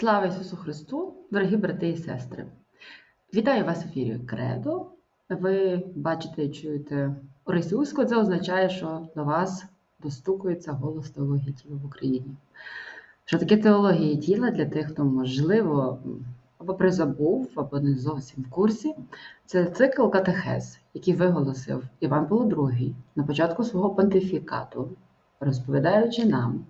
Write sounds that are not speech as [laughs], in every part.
Слава Ісусу Христу, дорогі брати і сестри! Вітаю вас в ефірі Кредо. Ви бачите і чуєте російську, це означає, що до вас достукується голос теології тіла в Україні. Що таке теологія тіла для тих, хто, можливо, або призабув, або не зовсім в курсі, це цикл катехез, який виголосив Іван Павло II на початку свого понтифікату, розповідаючи нам,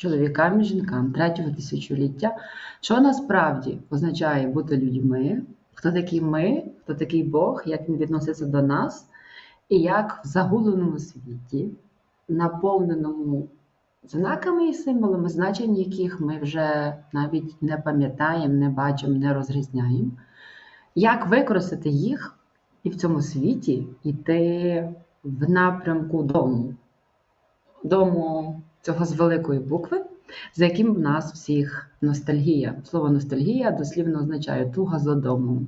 чоловікам і жінкам третього тисячоліття, що насправді означає бути людьми, хто такий ми, хто такий Бог, як він відноситься до нас, і як в загубленому світі, наповненому знаками і символами, значень яких ми вже навіть не пам'ятаємо, не бачимо, не розрізняємо, як використати їх і в цьому світі йти в напрямку дому, дому цього з великої букви, за яким в нас всіх ностальгія. Слово ностальгія дослівно означає туга за домом.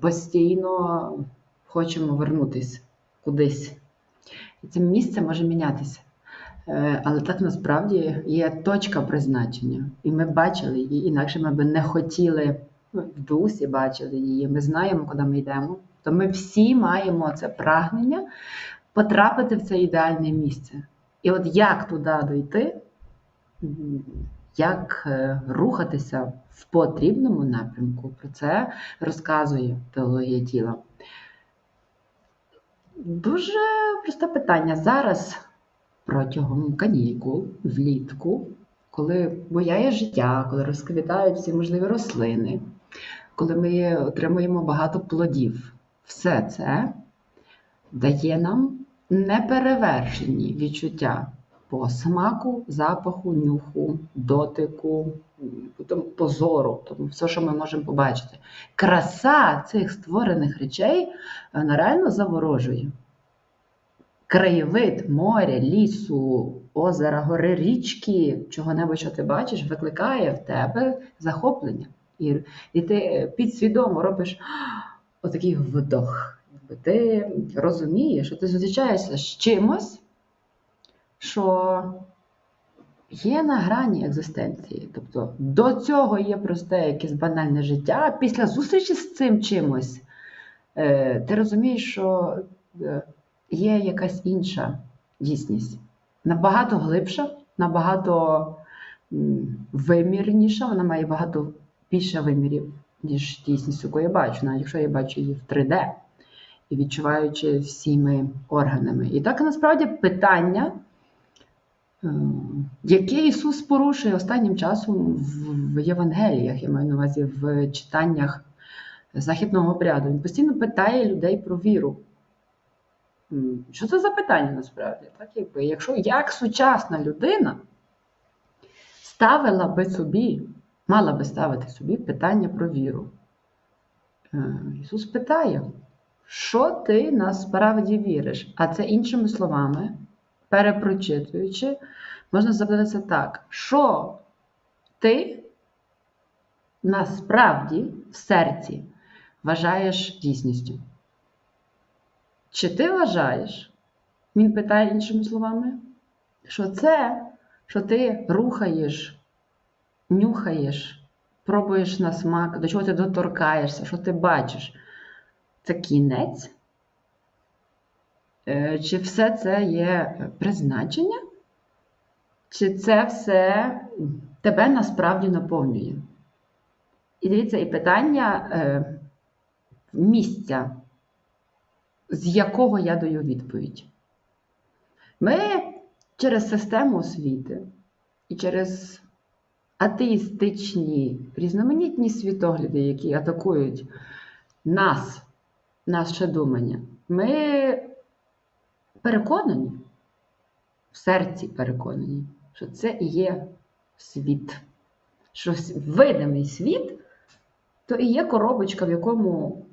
Постійно хочемо вернутися кудись. І це місце може мінятися. Е, Але так насправді є точка призначення. І ми бачили її, інакше ми би не хотіли в дусі бачили її. Ми знаємо, куди ми йдемо. То ми всі маємо це прагнення потрапити в це ідеальне місце. І от як туди дойти, як е, рухатися в потрібному напрямку, про це розказує теологія тіла. Дуже просте питання. Зараз протягом канікул, влітку, коли бояє життя, коли розквітають всі можливі рослини, коли ми отримуємо багато плодів, все це дає нам неперевершені відчуття по смаку, запаху, нюху, дотику, позору, тому все, що ми можемо побачити. Краса цих створених речей вона реально заворожує. Краєвид моря, лісу, озера, гори, річки, чого-небудь, що ти бачиш, викликає в тебе захоплення. І, і ти підсвідомо робиш отакий вдох. Ти розумієш, що ти зустрічаєшся з чимось, що є на грані екзистенції. Тобто до цього є просте якесь банальне життя, а після зустрічі з цим чимось е, ти розумієш, що е, є якась інша дійсність. Набагато глибша, набагато вимірніша, вона має багато більше вимірів, ніж дійсність, яку я бачу, навіть якщо я бачу її в 3D і відчуваючи всіми органами. І так насправді питання, е, яке Ісус порушує останнім часом в- Євангеліях, я маю на увазі в читаннях західного обряду. Він постійно питає людей про віру. Що це за питання насправді? Так, якби, якщо як сучасна людина ставила би собі, мала би ставити собі питання про віру. Е, Ісус питає, що ти насправді віриш? А це іншими словами, перепрочитуючи, можна запитатися так: що ти насправді в серці вважаєш дійсністю? Чи ти вважаєш, він питає іншими словами, що це, що ти рухаєш, нюхаєш, пробуєш на смак, до чого ти доторкаєшся, що ти бачиш, це кінець? Е, Чи все це є призначення? Чи це все тебе насправді наповнює? І дивіться, і питання е, місця з якого я даю відповідь. Ми через систему освіти і через атеїстичні різноманітні світогляди, які атакують нас, наше думання, ми переконані, в серці переконані, що це і є світ. Що видимий світ то і є коробочка, в якому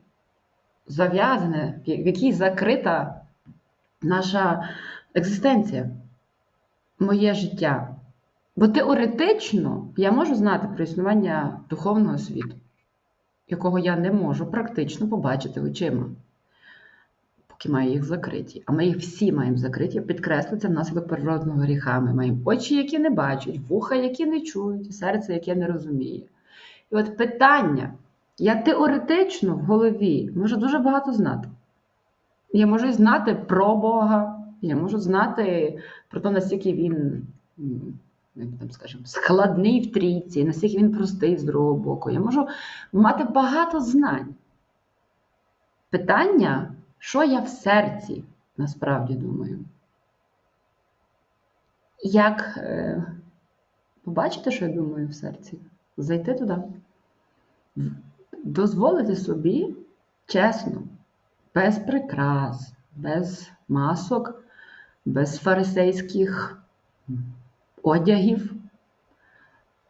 зав'язане, в якій закрита наша екзистенція, моє життя. Бо теоретично я можу знати про існування духовного світу, якого я не можу практично побачити очима. поки має їх закриті. А ми їх всі маємо закриті. Підкреслю, це внаслідок природного гріха. Ми маємо очі, які не бачать, вуха, які не чують, серце, яке не розуміє. І от питання, я теоретично в голові можу дуже багато знати. Я можу знати про Бога, я можу знати про те, наскільки він, м, як там скажемо, складний в трійці, наскільки він простий з другого боку. Я можу мати багато знань. Питання, що я в серці насправді думаю. Як е, побачити, що я думаю в серці? Зайти туди. Дозволити собі чесно, без прикрас, без масок, без фарисейських одягів,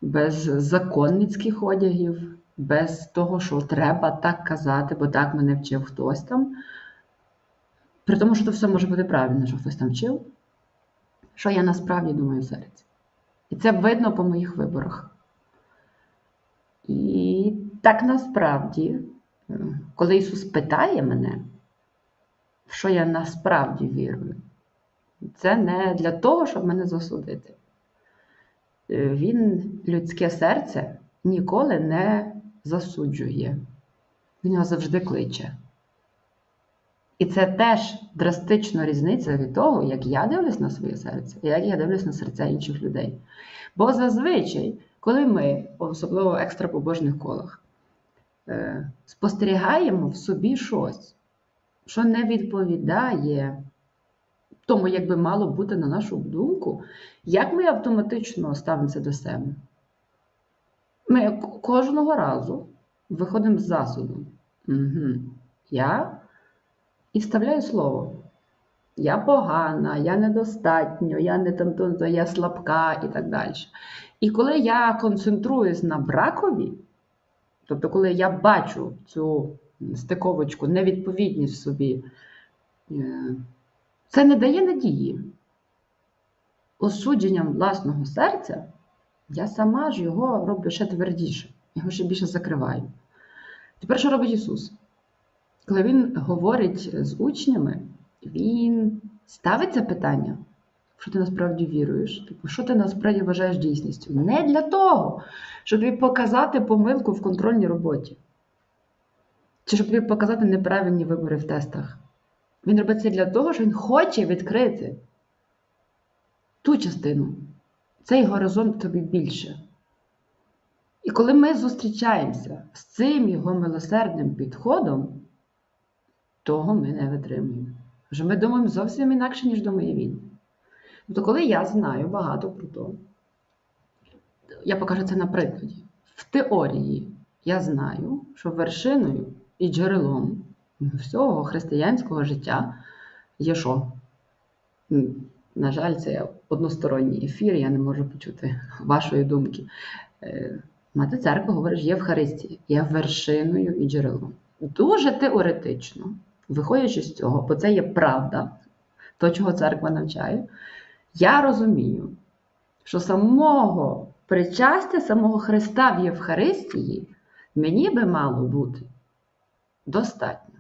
без законницьких одягів, без того, що треба так казати, бо так мене вчив хтось там. При тому, що це все може бути правильно, що хтось там вчив, що я насправді думаю в серці. І це видно по моїх виборах. І так насправді, коли Ісус питає мене, в що я насправді вірую, це не для того, щоб мене засудити. Е, Він людське серце ніколи не засуджує. Він його завжди кличе. І це теж драстична різниця від того, як я дивлюсь на своє серце, і як я дивлюсь на серця інших людей. Бо зазвичай, коли ми, особливо в екстрапобожних колах, е, спостерігаємо в собі щось, що не відповідає тому, як би мало бути на нашу думку, як ми автоматично ставимося до себе? Ми кожного разу виходимо з засуду. Угу. Я і вставляю слово. Я погана, я недостатньо, я не там, то- то я слабка і так далі. І коли я концентруюсь на бракові, тобто, коли я бачу цю стиковочку, невідповідність собі, е, це не дає надії. Осудженням власного серця я сама ж його роблю ще твердіше, його ще більше закриваю. Тепер що робить Ісус? Коли Він говорить з учнями, Він ставить це питання, що ти насправді віруєш, типу, що ти насправді вважаєш дійсністю. Не для того, щоб тобі показати помилку в контрольній роботі, чи щоб тобі показати неправильні вибори в тестах. Він робить це для того, що він хоче відкрити ту частину, цей горизонт тобі більше. І коли ми зустрічаємося з цим його милосердним підходом, того ми не витримуємо. Вже ми думаємо зовсім інакше, ніж думає він. Тобто, коли я знаю багато про то, я покажу це на прикладі. В теорії я знаю, що вершиною і джерелом всього християнського життя є що? На жаль, це односторонній ефір, я не можу почути вашої думки. Е, Мати церква говорить, що є Евхаристія, є вершиною і джерелом. Дуже теоретично, виходячи з цього, бо це є правда, то, чого церква навчає, я розумію, що самого причастя, самого Христа в Євхаристії мені би мало бути достатньо.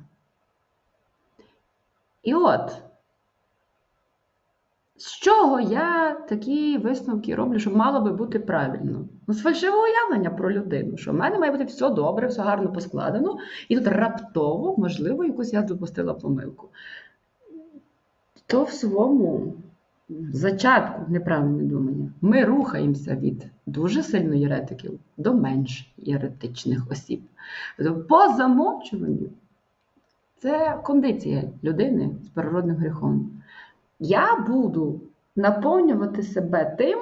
І от, з чого я такі висновки роблю, що мало би бути правильно? Ну, з фальшивого уявлення про людину, що в мене має бути все добре, все гарно поскладено, і тут раптово, можливо, якусь я допустила помилку. То в своєму зачатку неправильне думання. Ми рухаємося від дуже сильно єретиків до менш єретичних осіб. Тобто по замовчуванню це кондиція людини з природним гріхом. Я буду наповнювати себе тим,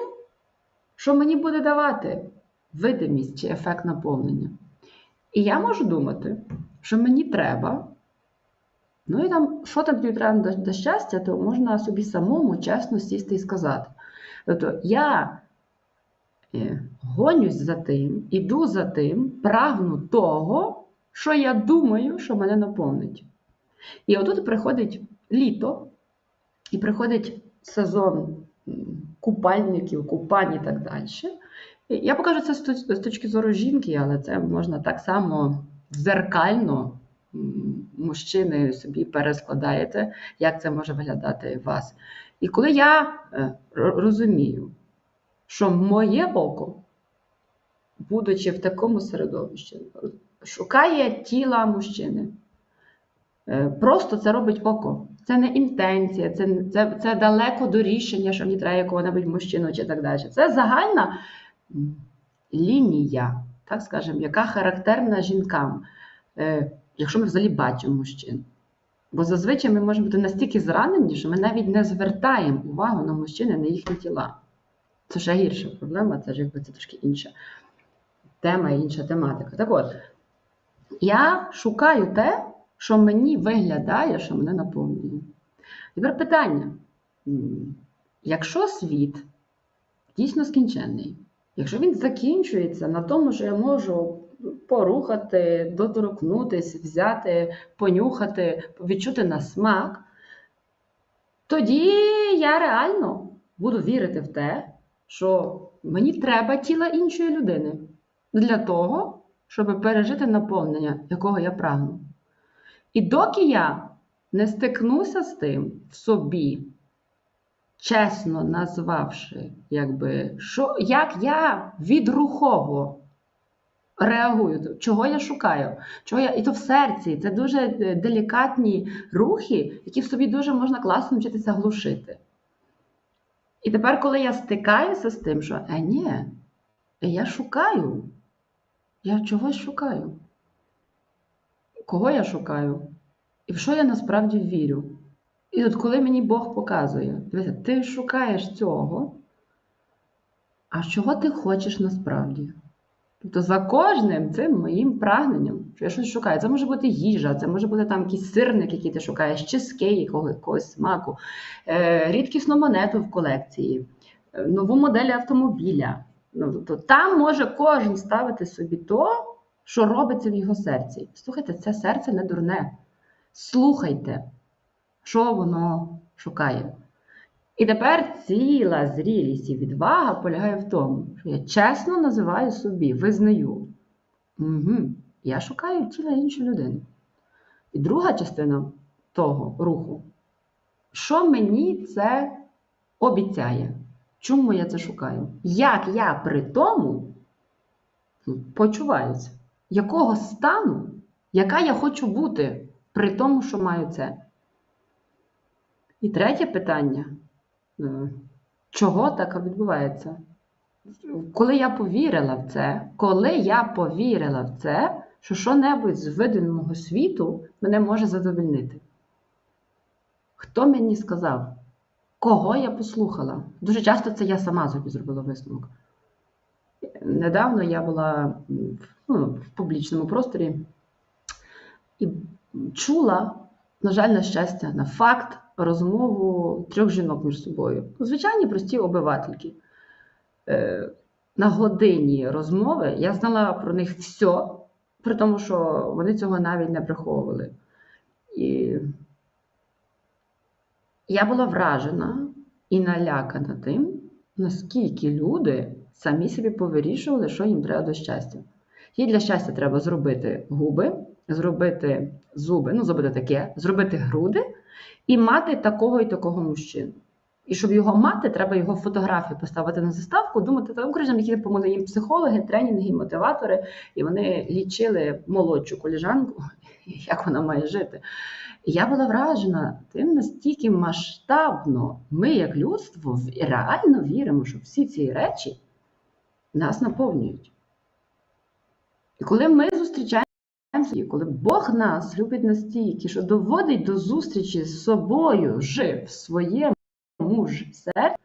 що мені буде давати видимість чи ефект наповнення. І я можу думати, що мені треба. Ну і там, що там тобі треба до, до щастя, то можна собі самому чесно сісти і сказати. Тобто я е, гонюсь за тим, іду за тим, прагну того, що я думаю, що мене наповнить. І отут приходить літо, і приходить сезон купальників, купань і так далі. Я покажу це з точки зору жінки, але це можна так само зеркально мужчини собі перескладаєте, як це може виглядати у вас. І коли я е, розумію, що моє око, будучи в такому середовищі, шукає тіла мужчини. Е, Просто це робить око. Це не інтенція, це, це, це далеко до рішення, що мені треба якого-небудь мужчину чи так далі. Це загальна лінія, так скажемо, яка характерна жінкам, е, якщо ми взагалі бачимо мужчин. Бо зазвичай ми можемо бути настільки зранені, що ми навіть не звертаємо увагу на мужчини, на їхні тіла. Це ще гірша проблема, це ж якби це трошки інша тема і інша тематика. Так от, я шукаю те, що мені виглядає, що мене наповнює. Тепер питання: якщо світ дійсно скінченний, якщо він закінчується на тому, що я можу порухати, доторкнутися, взяти, понюхати, відчути на смак, тоді я реально буду вірити в те, що мені треба тіла іншої людини для того, щоб пережити наповнення, якого я прагну. І доки я не стикнуся з тим в собі, чесно назвавши, якби, що, як я відрухово реагую, чого я шукаю, чого я, і то в серці, це дуже е, делікатні рухи, які в собі дуже можна класно вчитися глушити. І тепер, коли я стикаюся з тим, що е, ні, я шукаю, я чогось шукаю. Кого я шукаю? І в що я насправді вірю? І от коли мені Бог показує, дивися, ти шукаєш цього, а чого ти хочеш насправді? Тобто за кожним цим моїм прагненням, що я щось шукаю, це може бути їжа, це може бути там якийсь сирник, який ти шукаєш, чизкейк якого- якогось смаку, е, рідкісну монету в колекції, е, нову модель автомобіля. Ну, тобто там може кожен ставити собі то, що робиться в його серці. Слухайте, це серце не дурне. Слухайте, що воно шукає. І тепер ціла зрілість і відвага полягає в тому, що я чесно називаю собі, визнаю. Угу, я шукаю тіла іншої людини. І друга частина того руху, що мені це обіцяє? Чому я це шукаю? Як я при тому почуваюся? Якого стану, яка я хочу бути при тому, що маю це? І третє питання: е, чого так відбувається? Коли я повірила в це, коли я повірила в це, що що-небудь з видимого світу мене може задовольнити? Хто мені сказав? Кого я послухала? Дуже часто це я сама собі зробила висновок. Недавно я була ну, в публічному просторі і чула, на жаль, на щастя, на факт розмову трьох жінок між собою. Звичайні прості обивательки. Е, на годині розмови я знала про них все, при тому, що вони цього навіть не приховували. І я була вражена і налякана тим, наскільки люди самі собі повирішували, що їм треба до щастя. Їй для щастя треба зробити губи, зробити зуби, ну зробити таке, зробити груди і мати такого і такого мужчину. І щоб його мати, треба його фотографію поставити на заставку, думати, там крижам, які допомогли їм психологи, тренінги, мотиватори, і вони лічили молодшу коліжанку, [laughs] як вона має жити. Я була вражена тим, настільки масштабно ми, як людство, реально віримо, що всі ці речі нас наповнюють. І коли ми зустрічаємося, коли Бог нас любить настільки, що доводить до зустрічі з собою ж в своєму ж серці,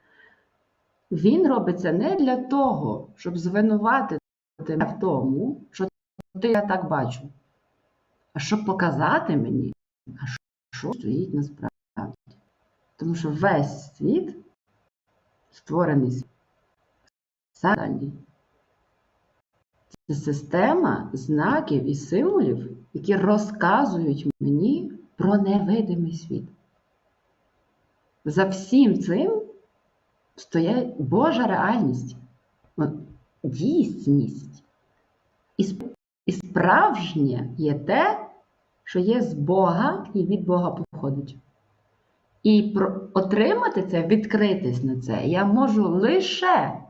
він робить це не для того, щоб звинуватити мене в тому, що ти я так бачу, а щоб показати мені, а що стоїть насправді. Тому що весь світ створений світ. Сатані. Це система знаків і символів, які розказують мені про невидимий світ. За всім цим стоять Божа реальність, дійсність. І, справжнє є те, що є з Бога і від Бога походить. І отримати це, відкритись на це, я можу лише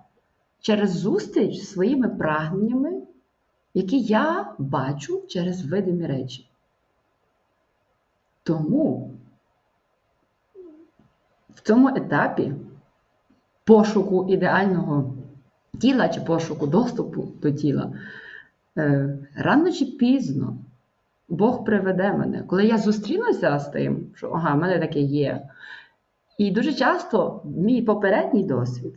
через зустріч зі своїми прагненнями, які я бачу через видимі речі. Тому в цьому етапі пошуку ідеального тіла чи пошуку доступу до тіла, е, рано чи пізно Бог приведе мене. Коли я зустрінуся з тим, що ага, в мене таке є. І дуже часто мій попередній досвід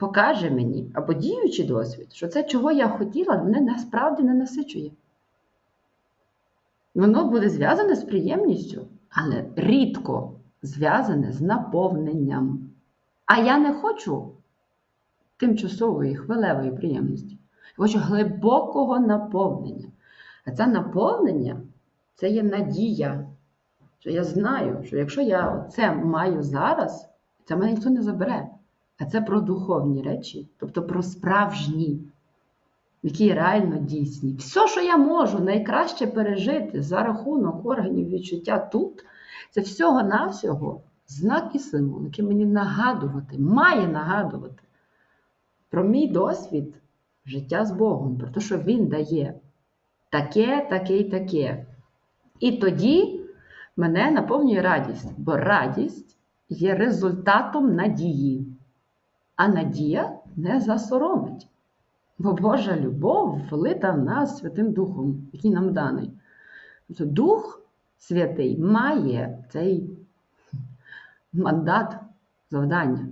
покаже мені, або діючий досвід, що це, чого я хотіла, мене насправді не насичує. Воно буде зв'язане з приємністю, але рідко зв'язане з наповненням. А я не хочу тимчасової хвилевої приємності. Я хочу глибокого наповнення. А це наповнення це є надія. Що я знаю, що якщо я це маю зараз, це мене ніхто не забере. А це про духовні речі, тобто про справжні, які реально дійсні. Все, що я можу найкраще пережити за рахунок органів відчуття тут, це всього-навсього знак і символ, який мені нагадувати, має нагадувати про мій досвід життя з Богом, про те, що Він дає таке, таке і таке. І тоді мене наповнює радість, бо радість є результатом надії. А надія не засоромить. Бо Божа любов влита в нас Святим Духом, який нам даний. Тобто Дух Святий має цей мандат завдання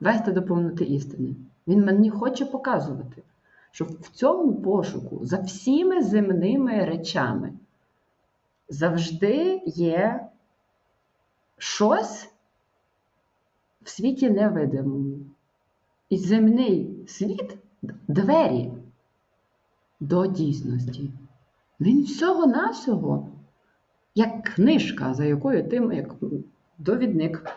вести до істини. Він мені хоче показувати, що в цьому пошуку за всіми земними речами завжди є щось в світі невидимому. І земний світ двері до дійсності. Він всього-навсього, як книжка, за якою ти як довідник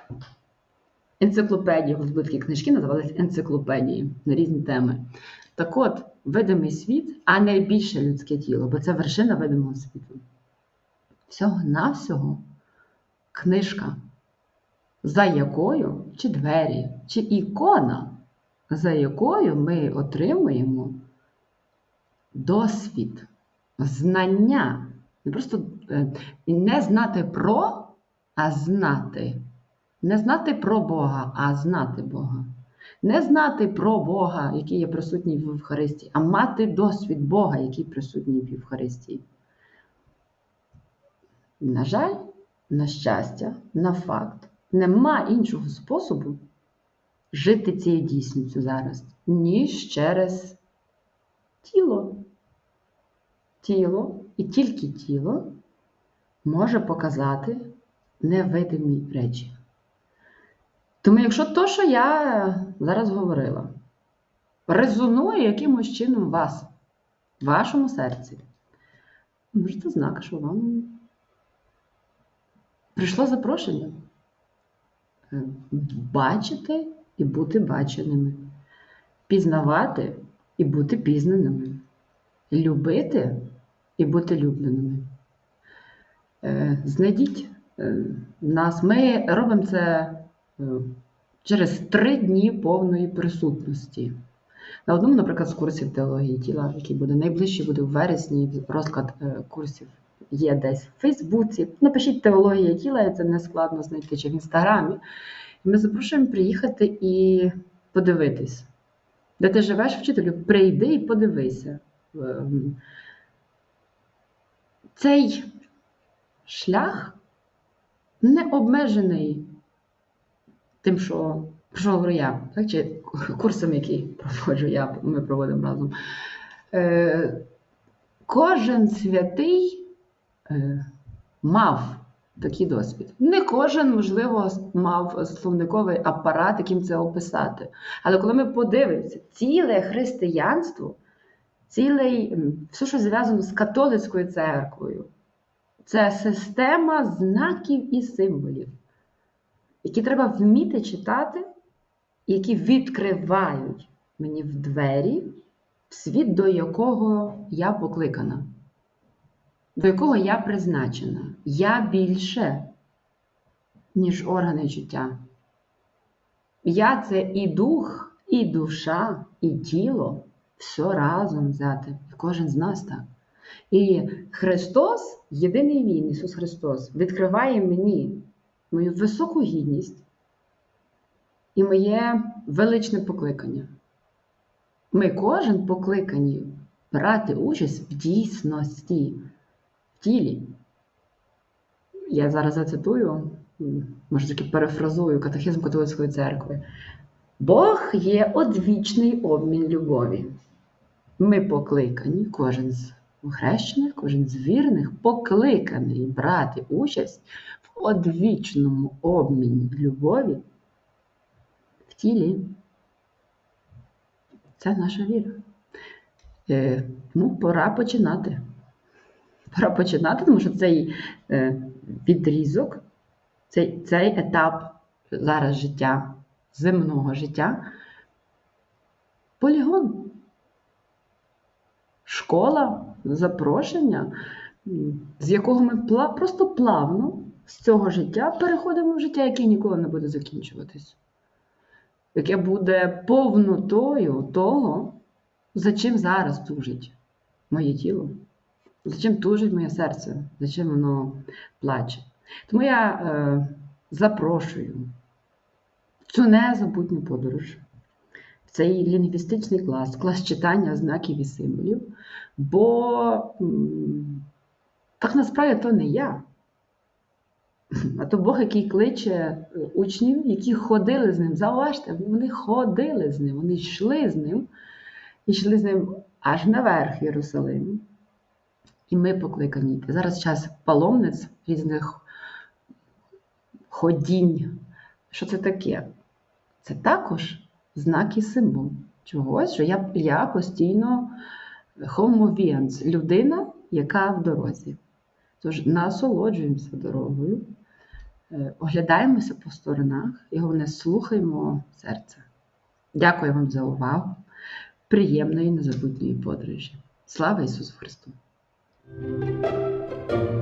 енциклопедії, були книжки називалися енциклопедії на різні теми. Так от, видимий світ, а найбільше людське тіло, бо це вершина видимого світу. Всього-навсього книжка, за якою, чи двері, чи ікона, за якою ми отримуємо досвід, знання. Не просто е, не знати про, а знати. Не знати про Бога, а знати Бога. Не знати про Бога, який є присутній в Євхаристії, а мати досвід Бога, який присутній в Євхаристії. На жаль, на щастя, на факт, нема іншого способу жити цією дійсністю зараз, ніж через тіло. Тіло і тільки тіло може показати невидимі речі. Тому, якщо то, що я зараз говорила, резонує якимось чином вас, в вашому серці, може, це знак, що вам прийшло запрошення е, бачити і бути баченими, пізнавати і бути пізнаними, любити і бути любленими. Е, знайдіть е, нас. Ми робимо це через три дні повної присутності. На одному, наприклад, з курсів теології тіла, який буде найближчий, буде в вересні, розклад курсів є десь в Фейсбуці. Напишіть теологія тіла, і це не складно знайти чи в інстаграмі. Ми запрошуємо приїхати і подивитись. Де ти живеш, вчителю, прийди і подивися. Ем, цей шлях не обмежений тим, що що говорю я, так? чи курсом, який проводжу я, ми проводимо разом. Е, Кожен святий е, мав такий досвід. Не кожен, можливо, мав словниковий апарат, яким це описати. Але коли ми подивимося, ціле християнство, ціле, все, що зв'язано з католицькою церквою, це система знаків і символів, які треба вміти читати, які відкривають мені в двері, в світ, до якого я покликана. до якого я призначена. Я більше, ніж органи чуття. Я це і дух, і душа, і тіло, все разом взяти. І кожен з нас так. І Христос, єдиний Він, Ісус Христос, відкриває мені мою високу гідність і моє величне покликання. Ми кожен покликані брати участь в дійсності, в тілі. Я зараз зацитую, може таки перефразую катехизм католицької церкви. Бог є одвічний обмін любові. Ми покликані, кожен з хрещених, кожен з вірних покликаний брати участь в одвічному обміні любові в тілі. Це наша віра. Е, ну, пора починати. Пора починати, тому що цей е, відрізок, цей, цей етап зараз життя, земного життя, полігон. Школа, запрошення, з якого ми пла- просто плавно з цього життя переходимо в життя, яке ніколи не буде закінчуватись. Яке буде повнотою того, за чим зараз тужить моє тіло, за чим тужить моє серце, за чим воно плаче. Тому я е, запрошую в цю незабутню подорож, в цей лінгвістичний клас, клас читання знаків і символів, бо так насправді то не я. А то Бог, який кличе е, учнів, які ходили з ним. Зауважте, вони ходили з ним, вони йшли з ним, і йшли з ним аж наверх Єрусалиму. І ми покликані йти. Зараз час паломниць різних ходінь. Що це таке? Це також знак і символ чогось, що я, я постійно viens, людина, яка в дорозі. Тож насолоджуємося дорогою, е, оглядаємося по сторонах і головне слухаємо серце. Дякую вам за увагу. Приємної незабутньої подорожі. Слава Ісусу Христу! Música